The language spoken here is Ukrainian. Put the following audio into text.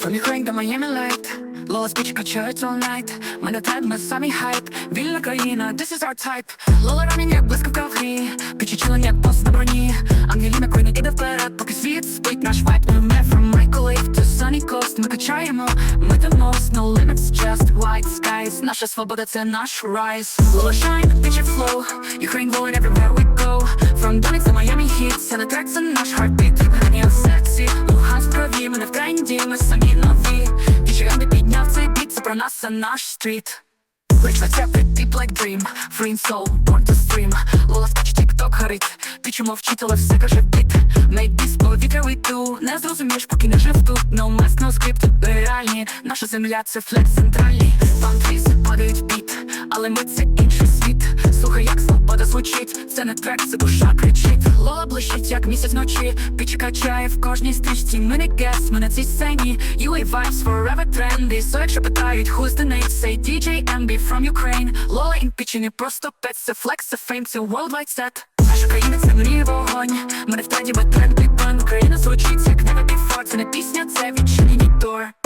From Ukraine до Miami Light. Лола спічі качають all night. Мене тред, ми самі хайп Вільна країна, this is our type. Лола ранень, як блискавка в грі Пічі чилен, як пост на броні Ангеліна Квін іде вперед, поки світ спить наш вайп Ми from Microwave to Sunny Coast. Ми качаємо, ми the most. No limits, just white skies. Наша свобода, це наш rise. Лола shine, пічі flow. Ukraine rolling everywhere we go. From Donetsk to Miami Heat. Це не трек, це наш heartbeat ми самі нові підняв цей біт Це про нас, це наш стріт. Rich like rapid, deep like dream Free in soul, born to stream. Лола скаче, тік-ток горить Пічу мовчить, але все каже біт this повітря вийду Не зрозумієш, поки не жив тут. No mask, no script, реальні. Наша земля, це флет центральний. Пантріси падають біт Але ми це звучить. Це не трек, це душа кричить. Лола блищить, як місяць вночі. Пічі качає в кожній стрічці. Ми не гес, ми на цій сцені. UA vibes forever trendy. So якщо питають, who's the name Say DJ MB from Ukraine. Лола in пічі не просто пет Це флекс, це фейм, це worldwide set. Наша країна це мріє вогонь. Ми не в тренді, бо тренд біпан Україна звучить, як never before. Це не пісня, це відчинені door